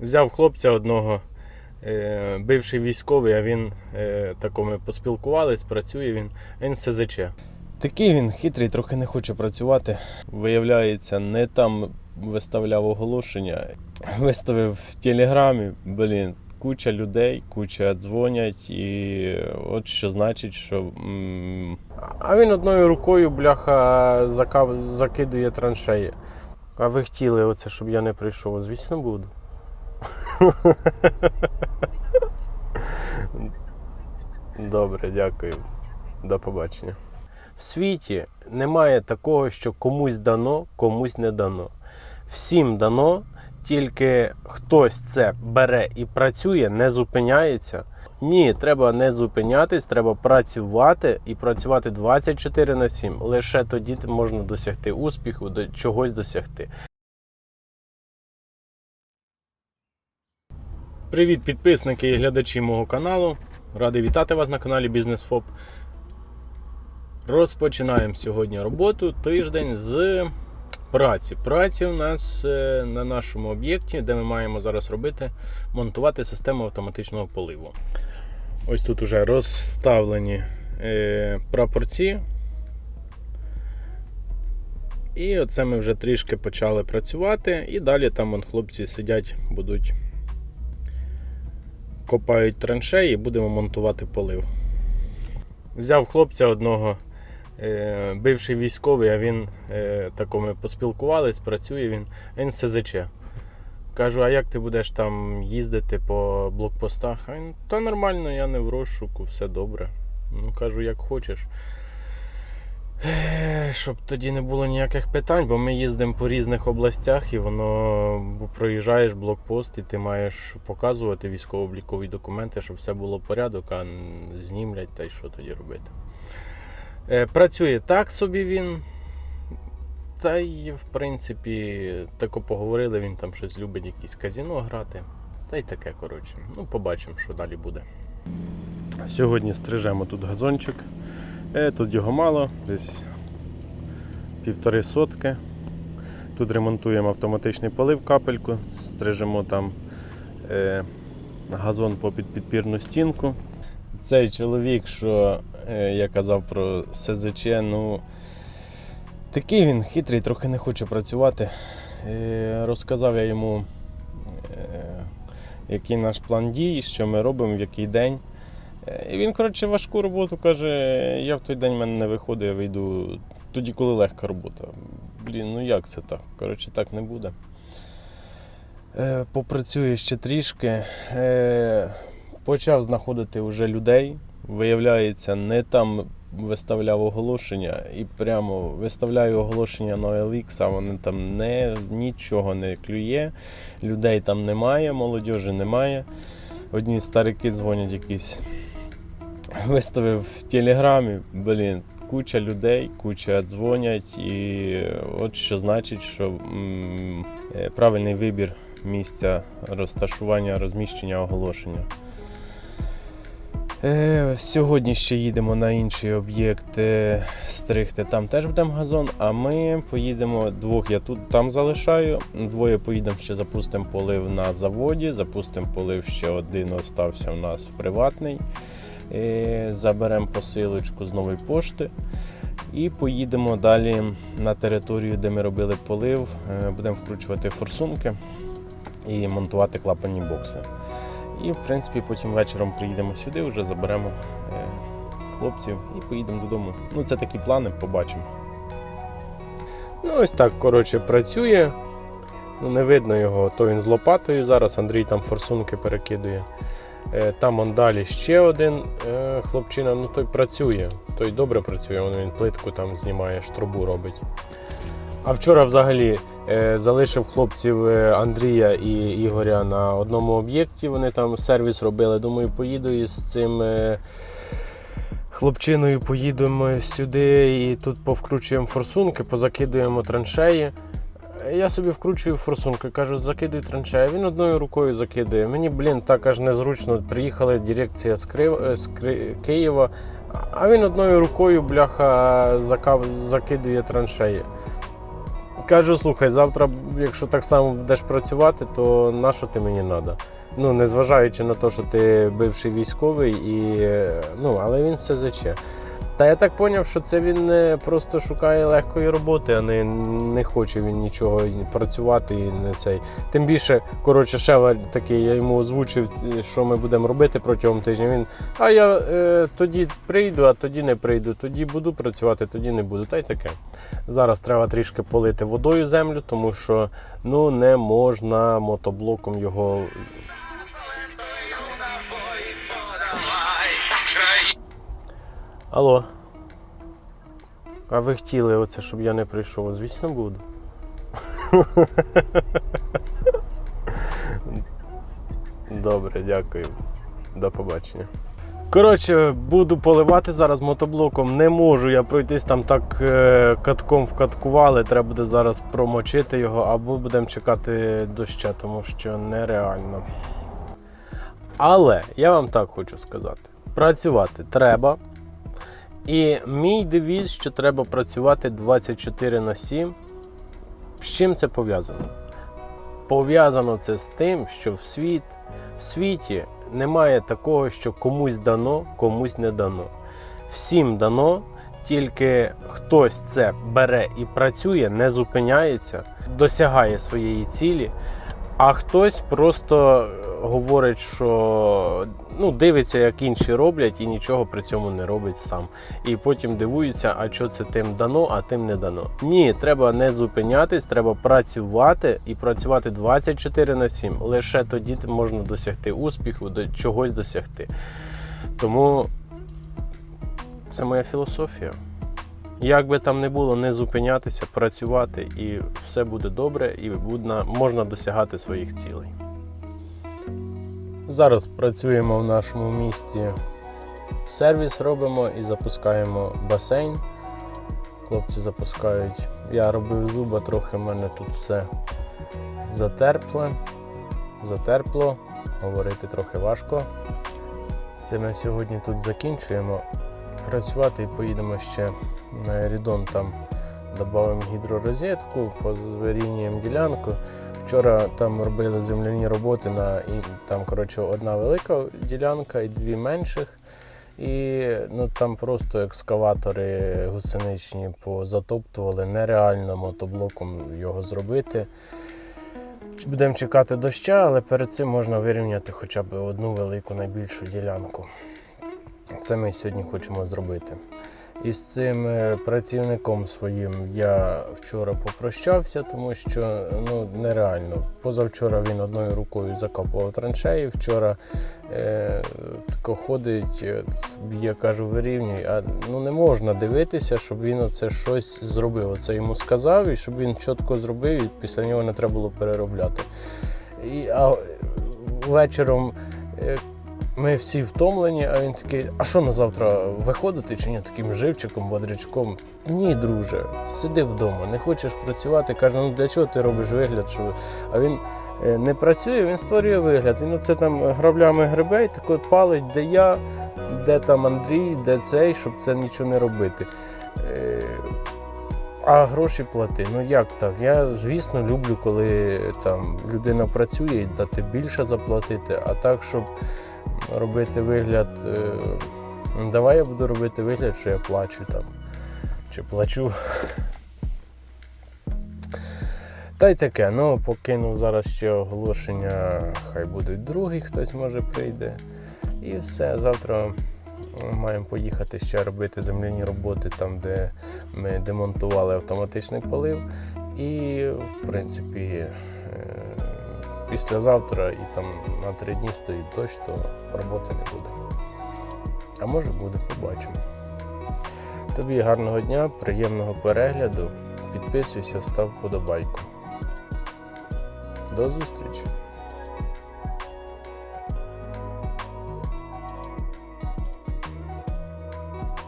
Взяв хлопця одного, е, бивший військовий, а він е, тако ми поспілкувались, працює він, він СЗЧ. Такий він хитрий, трохи не хоче працювати. Виявляється, не там виставляв оголошення, виставив в телеграмі, блін. Куча людей, куча дзвонять, і от що значить, що. А він одною рукою, бляха, закидує траншеї. А ви хотіли оце, щоб я не прийшов? Звісно, буду. Добре, дякую. До побачення. В світі немає такого, що комусь дано, комусь не дано. Всім дано, тільки хтось це бере і працює, не зупиняється. Ні, треба не зупинятись, треба працювати і працювати 24 на 7. Лише тоді можна досягти успіху, до чогось досягти. Привіт, підписники і глядачі мого каналу. Радий вітати вас на каналі ФОП. Розпочинаємо сьогодні роботу тиждень з праці. Праці у нас е, на нашому об'єкті, де ми маємо зараз робити, монтувати систему автоматичного поливу. Ось тут уже розставлені е, прапорці. І оце ми вже трішки почали працювати. І далі там вон, хлопці сидять, будуть копають траншеї будемо монтувати полив. Взяв хлопця одного, е, бивший військовий, а він е, тако ми поспілкувались, працює він, він СЗЧ. Кажу, а як ти будеш там їздити по блокпостах? А він, та нормально, я не в розшуку, все добре. Ну, кажу, як хочеш. Щоб тоді не було ніяких питань, бо ми їздимо по різних областях і воно проїжджаєш блокпост, і ти маєш показувати військово-облікові документи, щоб все було порядок, а знімлять та й що тоді робити. Е, Працює так собі він. Та й, в принципі, тако поговорили, він там щось любить, якісь казіно грати. Та й таке, коротше. Ну, побачимо, що далі буде. Сьогодні стрижемо тут газончик. Е, Тут його мало, десь півтори сотки. Тут ремонтуємо автоматичний полив капельку, стрижемо там е, газон попід підпірну стінку. Цей чоловік, що е, я казав про СЗЧ, ну такий він хитрий, трохи не хоче працювати. Е, розказав я йому, е, який наш план дій, що ми робимо, в який день. І він, коротше, важку роботу каже, я в той день в мене не виходить, я вийду тоді, коли легка робота. Блін, ну як це так? Коротше, так не буде. Е, Попрацює ще трішки. Е, Почав знаходити вже людей. Виявляється, не там виставляв оголошення і прямо виставляю оголошення на OLX, а вони там не, нічого не клює, людей там немає, молодіжі немає. Одні старики дзвонять якісь виставив в телеграмі, блін, куча людей, куча дзвонять, і от що значить, що е, правильний вибір місця розташування, розміщення оголошення. Е, Сьогодні ще їдемо на інший об'єкт е, стригти. Там теж будемо газон, а ми поїдемо двох. Я тут там залишаю. Двоє поїдемо ще запустимо полив на заводі. Запустимо полив ще один остався у нас приватний. Е, Заберемо посилочку з нової пошти. І поїдемо далі на територію, де ми робили полив. Е, Будемо вкручувати форсунки і монтувати клапанні бокси. І, в принципі, потім вечором приїдемо сюди, вже заберемо е, хлопців і поїдемо додому. Ну, це такі плани, побачимо. Ну, ось так, коротше, працює. Ну, не видно його, то він з лопатою зараз, Андрій там форсунки перекидує. Е, Там он далі ще один е, хлопчина, ну той працює, той добре працює, он він плитку там знімає, штрубу робить. А вчора взагалі е, залишив хлопців Андрія і Ігоря на одному об'єкті. Вони там сервіс робили. Думаю, поїду із цим хлопчиною, поїдемо сюди і тут повкручуємо форсунки, позакидуємо траншеї. Я собі вкручую форсунки, кажу, закидуй траншею. Він одною рукою закидує. Мені, блін, так аж незручно. Приїхали дирекція з, Крив... е, з Києва, а він одною рукою, бляха, закав... закидує траншеї. Кажу, слухай, завтра, якщо так само будеш працювати, то на що ти мені треба? Ну, незважаючи на те, що ти бивший військовий, і, е, ну, але він все заче. Та я так зрозумів, що це він е, просто шукає легкої роботи, а не, не хоче він нічого працювати і не цей. Тим більше, коротше, Шева такий, я йому озвучив, е, що ми будемо робити протягом тижня. Він, а я е, тоді прийду, а тоді не прийду, тоді буду працювати, тоді не буду. Та й таке. Зараз треба трішки полити водою землю, тому що ну, не можна мотоблоком його Алло. А ви хотіли оце, щоб я не прийшов? Звісно, буду. Добре, дякую. До побачення. Коротше, буду поливати зараз мотоблоком. Не можу я пройтись там так е, катком вкаткували. Треба буде зараз промочити його, або будемо чекати доща, тому що нереально. Але я вам так хочу сказати: працювати треба. І мій девіз, що треба працювати 24 на 7. З чим це пов'язано? Пов'язано це з тим, що в, світ, в світі немає такого, що комусь дано, комусь не дано. Всім дано, тільки хтось це бере і працює, не зупиняється, досягає своєї цілі, а хтось просто говорить, що ну, дивиться, як інші роблять, і нічого при цьому не робить сам. І потім дивуються, а що це тим дано, а тим не дано. Ні, треба не зупинятись, треба працювати і працювати 24 на 7. Лише тоді можна досягти успіху, до чогось досягти. Тому це моя філософія. Як би там не було, не зупинятися, працювати, і все буде добре, і можна досягати своїх цілей. Зараз працюємо в нашому місті. Сервіс робимо і запускаємо басейн. Хлопці запускають. Я робив зуба, трохи в мене тут все затерпле, затерпло. Говорити трохи важко. Це ми сьогодні тут закінчуємо працювати і поїдемо ще на Рідон там додамо гідророзетку, позаварінюємо ділянку. Вчора там робили земляні роботи на і там коротше одна велика ділянка і дві менших. І ну, там просто екскаватори гусеничні позатоптували, нереально мотоблоком його зробити. Будемо чекати доща, але перед цим можна вирівняти хоча б одну велику найбільшу ділянку. Це ми сьогодні хочемо зробити. І з цим е, працівником своїм я вчора попрощався, тому що ну нереально. Позавчора він одною рукою закопував траншеї. Вчора е, тако ходить, е, я кажу, вирівнюй. А ну не можна дивитися, щоб він оце щось зробив. Оце йому сказав, і щоб він чітко зробив, і після нього не треба було переробляти. І, а вечором. е, ми всі втомлені, а він такий, а що на завтра виходити чи ні таким живчиком, бодрячком? Ні, друже, сиди вдома, не хочеш працювати. Каже, ну для чого ти робиш вигляд? Що... А він е, не працює, він створює вигляд. Він оце там граблями гребе, так от палить, де я, де там Андрій, де цей, щоб це нічого не робити. Е, А гроші плати. Ну як так? Я звісно люблю, коли там людина працює і дати більше заплатити, а так, щоб робити вигляд. е, Давай я буду робити вигляд, що я плачу там. Чи плачу. Та й таке, ну покинув зараз ще оголошення, хай буде другий, хтось може прийде. І все. Завтра маємо поїхати ще робити земляні роботи там, де ми демонтували автоматичний полив. І, в принципі, е, післязавтра і там на три дні стоїть дощ, то роботи не буде. А може буде, побачимо. Тобі гарного дня, приємного перегляду. Підписуйся, став вподобайку. До зустрічі!